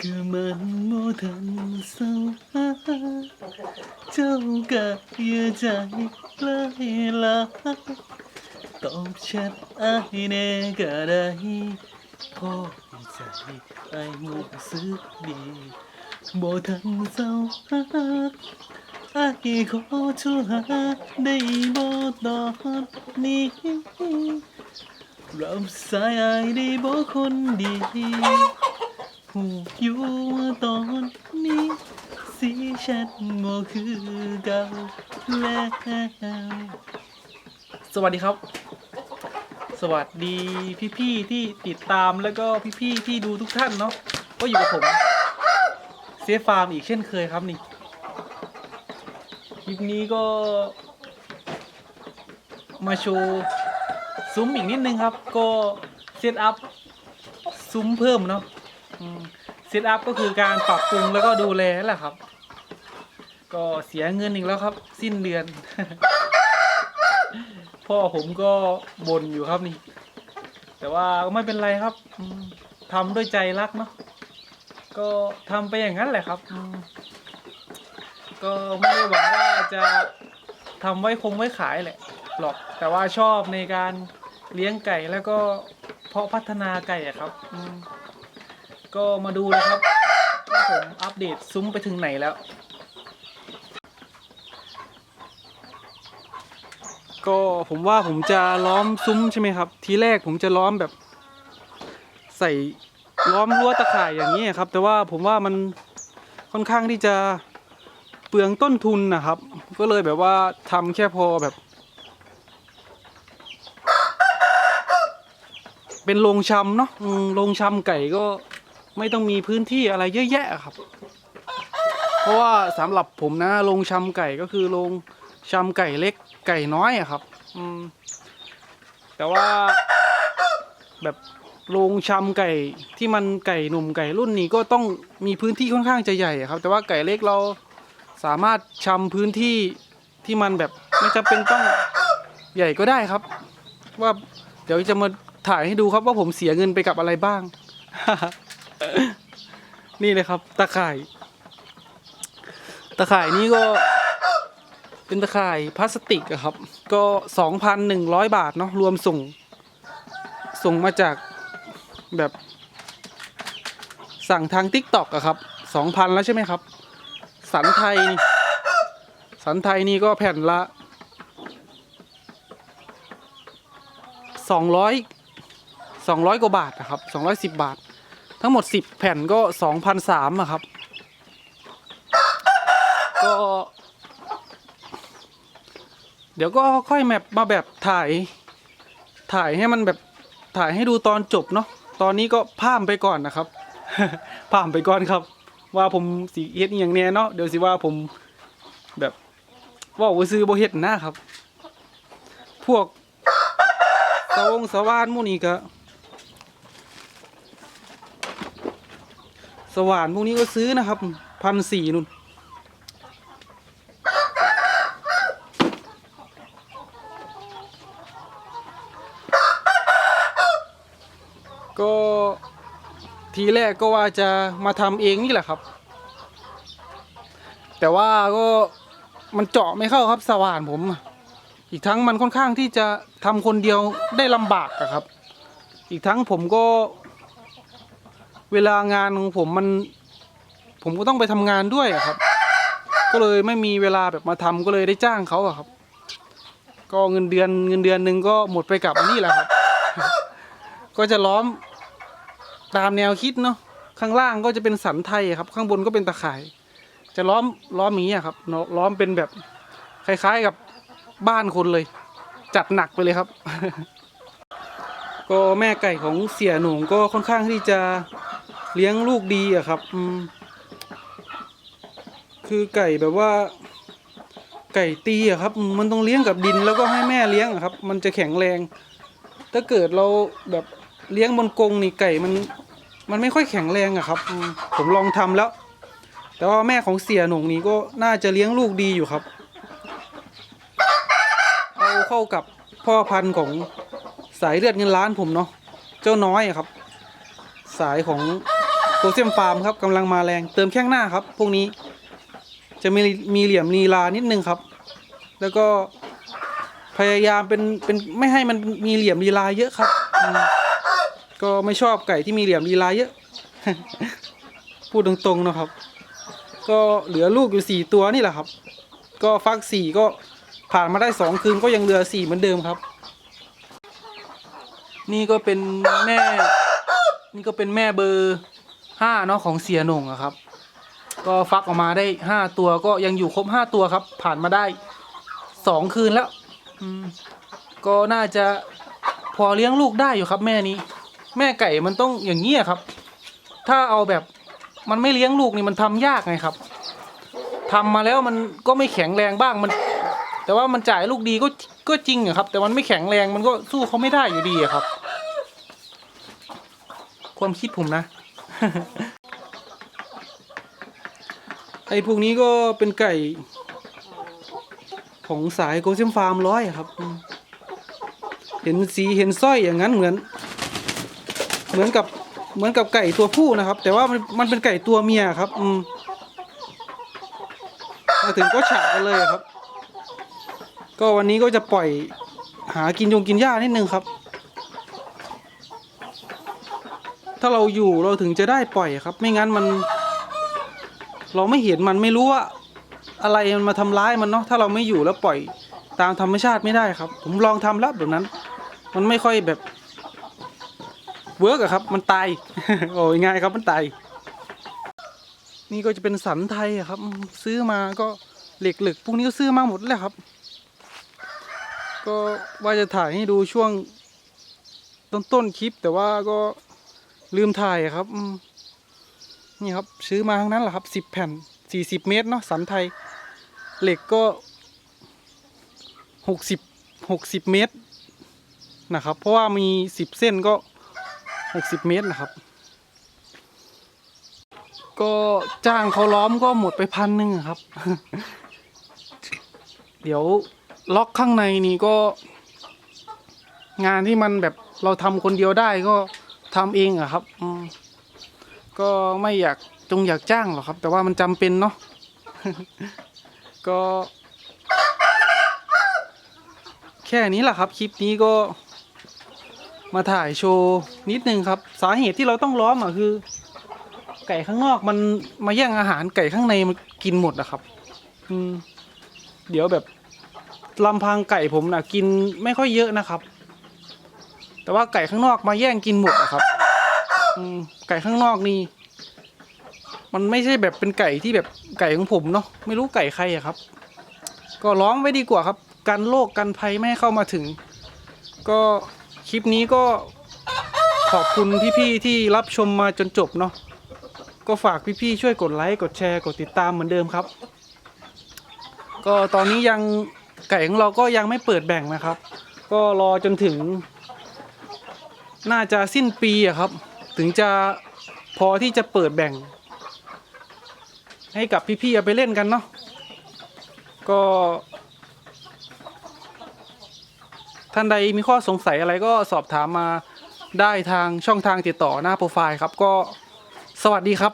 คือมันโมทันเศร้าเจ้าก็เยื่อใจลายลาตอบแชทอายแน่ก็ได้พ่อใจไอ้มูสึกดีบ่ทันเศร้าหาอายขอโทรหาได้บ่ตอนนี้ รับสายอายได้บ่คนดีหูกอยู่ว่าตอนนี้ สีฉันบ่คือเก่าแล้วสวัสดีครับ สวัสดีพี่ๆที่ติดตามแล้วก็พี่ๆที่ดูทุกท่านเนาะก็อยู่กับผมเซฟฟาร์มอีกเช่นเคยครับนี่คลิปนี้ก็ มาโชว์ ซุ้มอีกนิดนึงครับ ก็เซตอัพซุ้มเพิ่มเนาะเซตอัพก็คือการปรับปรุงแล้วก็ดูแลแหละครับ ก็เสียเงินอีกแล้วครับ สิ้นเดือน พ่อผมก็บ่นอยู่ครับนี่ แต่ว่าก็ไม่เป็นไรครับทำด้วยใจรักเนาะก็ทำไปอย่างนั้นแหละครับก็ไม่ได้หวังว่าจะทำไว้คงไว้ขายแหละหรอกแต่ว่าชอบในการ เลี้ยงไก่แล้วก็เพาะพัฒนาไก่อะครับอืมก็มาดูเลยครับว่าผมอัปเดตซุ้มไปถึงไหนแล้ว ก็ผมว่าผมจะล้อมซุ้มใช่ไหมครับ ทีแรกผมจะล้อมแบบ ใส่ล้อมรั้วตะข่ายอย่างนี้ครับ แต่ว่าผมว่ามันค่อนข้างที่จะเปลืองต้นทุนนะครับ ก็เลยแบบว่าทำแค่พอแบบ เป็นโรงชำเนาะอืมโรงชำไก่ก็ไม่ต้องมีพื้นที่อะไรเยอะแยะครับ เพราะว่าสำหรับผมนะโรงชำไก่ก็คือโรงชำไก่เล็กไก่น้อยอะครับ อืม แต่ว่าแบบโรงชำไก่ที่มันไก่หนุ่มไก่รุ่นนี้ก็ต้องมีพื้นที่ค่อนข้างจะใหญ่อะครับ แต่ว่าไก่เล็กเราสามารถชำพื้นที่ที่มันแบบไม่จำเป็นต้องใหญ่ก็ได้ครับ ว่าเดี๋ยวจะมา ถ่ายให้ดูครับว่าผมเสียเงินไปกับอะไรบ้าง นี่เลยครับ ตะข่าย ตะข่ายนี้ก็เป็นตะข่ายพลาสติกครับ ก็สองพันหนึ่งร้อยบาทเนาะรวมส่ง ส่งมาจากแบบ สั่งทางทิกตอกอะครับสองพันแล้วใช่ไหมครับ สันไทย สันไทยนี่ก็แผ่นละสองร้อย สองร้อยกว่าบาทนะครับสองร้อยสิบบาท ทั้งหมดสิบแผ่นก็สองพันสามอะครับ ก็ เดี๋ยวก็ค่อยแมปมาแบบถ่าย ถ่ายให้มันแบบถ่ายให้ดูตอนจบเนาะ ตอนนี้ก็พามไปก่อนนะครับ พามไปก่อนครับ ว่าผมสีเฮ็ดอย่างแน่เนาะ เดี๋ยวสิว่าผมแบบว่าวซื้อบเฮ็ดนะครับ พวกสวงสว่านมู่นี้ก็ สว่านพวกนี้ก็ซื้อนะครับพันสี่นุ่นก็ทีแรกก็ว่าจะมาทำเองนี่แหละครับ แต่ว่าก็มันเจาะไม่เข้าครับสว่านผม อีกทั้งมันค่อนข้างที่จะทำคนเดียวได้ลำบากอะครับ อีกทั้งผมก็ เวลางานของผมมัน ผมก็ต้องไปทำงานด้วยครับ ก็เลยไม่มีเวลาแบบมาทำก็เลยได้จ้างเขาอะครับ ก็เงินเดือนเงินเดือนหนึ่งก็หมดไปกับนนี้แหละครับ ก็จะล้อมตามแนวคิดเนาะข้างล่างก็จะเป็นสันไทยครับ ข้างบนก็เป็นตะข่าย จะล้อมล้อมอย่างนี้ครับเนาะล้อมเป็นแบบคล้าย ๆกับบ้านคนเลย จัดหนักไปเลยครับ ก็แม่ไก่ของเสียหนุ่งก็ค่อนข้างที่จะ เลี้ยงลูกดีอะครับอืมคือไก่แบบว่า ไก่ตีอะครับ มันต้องเลี้ยงกับดินแล้วก็ให้แม่เลี้ยงอะครับ มันจะแข็งแรง ถ้าเกิดเราแบบเลี้ยงบนกรงนี่ไก่มัน มันไม่ค่อยแข็งแรงอะครับอืมผมลองทำแล้ว แต่ว่าแม่ของเสียหน่งนี่ก็น่าจะเลี้ยงลูกดีอยู่ครับเอาเข้ากับพ่อพันธุ์ของสายเลือดเงินล้านผมเนาะเจ้าน้อยอะครับ สายของ โกเซียมฟาร์มครับกำลังมาแรงเติมแข้งหน้าครับ พวกนี้ จะมีมีเหลี่ยมลีลานิดนึงครับ แล้วก็พยายามเป็นเป็นไม่ให้มันมีเหลี่ยมลีลาเยอะครับ ก็ไม่ชอบไก่ที่มีเหลี่ยมลีลาเยอะ พูดตรงๆนะครับ ก็เหลือลูกอยู่สี่ตัวนี่แหละครับ ก็ฟักสี่ก็ผ่านมาได้สองคืนก็ยังเหลือสี่เหมือนเดิมครับ นี่ก็เป็นแม่ นี่ก็เป็นแม่เบอร์ ห้าเนาะของเสียหนงอะครับ ก็ฟักออกมาได้ห้าตัวก็ยังอยู่ครบห้าตัวครับ ผ่านมาได้สองคืนแล้วก็น่าจะพอเลี้ยงลูกได้อยู่ครับ แม่นี้ แม่ไก่มันต้องอย่างนี้ยครับ ถ้าเอาแบบมันไม่เลี้ยงลูกนี่มันทำยากไงครับทำมาแล้วมันก็ไม่แข็งแรงบ้างมัน แต่ว่ามันจ่ายลูกดีก็ก็จริงอะครับ แต่มันไม่แข็งแรงมันก็สู้เขาไม่ได้อยู่ดีอะครับ ความคิดผมนะ ไอ้พวกนี้ก็เป็นไก่ ของสายโกเซียมฟาร์มร้อยครับ เห็นสีเห็นสร้อยอย่างนั้นเหมือน เหมือนกับเหมือนกับไก่ตัวผู้นะครับ แต่ว่ามันมันเป็นไก่ตัวเมียครับ อืมมาถึงก็ฉะกันเลยครับ ก็วันนี้ก็จะปล่อยหากินยงกินหญ้านิดนึงครับ ถ้าเราอยู่เราถึงจะได้ปล่อยครับ ไม่งั้นมัน เราไม่เห็นมันไม่รู้ว่า อะไรมันมาทำร้ายมันเนาะถ้าเราไม่อยู่แล้วปล่อยตามธรรมชาติไม่ได้ครับ ผมลองทำแล้วแบบนั้น มันไม่ค่อยแบบเวิร์กอะครับ มันตายโอ้ยง่ายครับมันตายนี่ก็จะเป็นสันไทยอะครับ ซื้อมาก็เหล็กเหล็กพวกนี้ก็ซื้อมาหมดแล้วครับ ก็ว่าจะถ่ายให้ดูช่วงต้นต้นๆคลิปแต่ว่าก็ ลืมถ่ายครับนี่ครับซื้อมาทั้งนั้นแหละครับสิบแผ่นสี่สิบเมตรเนาะสันไทย เหล็กก็หกสิบหกสิบเมตรนะครับ เพราะว่ามีสิบเส้นก็หกสิบเมตรนะครับ ก็จ้างเขาล้อมก็หมดไปพันหนึ่งครับ เดี๋ยวล็อกข้างในนี่ก็ งานที่มันแบบเราทำคนเดียวได้ก็ ทำเองอะครับอืมก็ไม่อยากจงอยากจ้างหรอกครับ แต่ว่ามันจำเป็นเนาะก็แค่นี้แหละครับ คลิปนี้ก็มาถ่ายโชว์นิดนึงครับ สาเหตุที่เราต้องล้อมอะคือ ไก่ข้างนอกมันมาแย่งอาหารไก่ข้างในมันกินหมดอะครับ อืม เดี๋ยวแบบลำพังไก่ผมนะกินไม่ค่อยเยอะนะครับ แต่ว่าไก่ข้างนอกมาแย่งกินหมดอะครับอืมไก่ข้างนอกนี่ มันไม่ใช่แบบเป็นไก่ที่แบบไก่ของผมเนาะไม่รู้ไก่ใครอะครับ ก็ร้องไว้ดีกว่าครับ กันโรคกันภัยไม่ให้เข้ามาถึง ก็คลิปนี้ก็ขอบคุณพี่ๆที่รับชมมาจนจบเนาะก็ฝากพี่ๆช่วยกดไลค์กดแชร์กดติดตามเหมือนเดิมครับ ก็ตอนนี้ยังไก่ของเราก็ยังไม่เปิดแบ่งนะครับ ก็รอจนถึง น่าจะสิ้นปีอะครับ ถึงจะพอที่จะเปิดแบ่ง ให้กับพี่ๆเอาไปเล่นกันเนาะก็ ท่านใดมีข้อสงสัยอะไรก็สอบถามมาได้ทางช่องทางติดต่อหน้าโปรไฟล์ครับก็สวัสดีครับ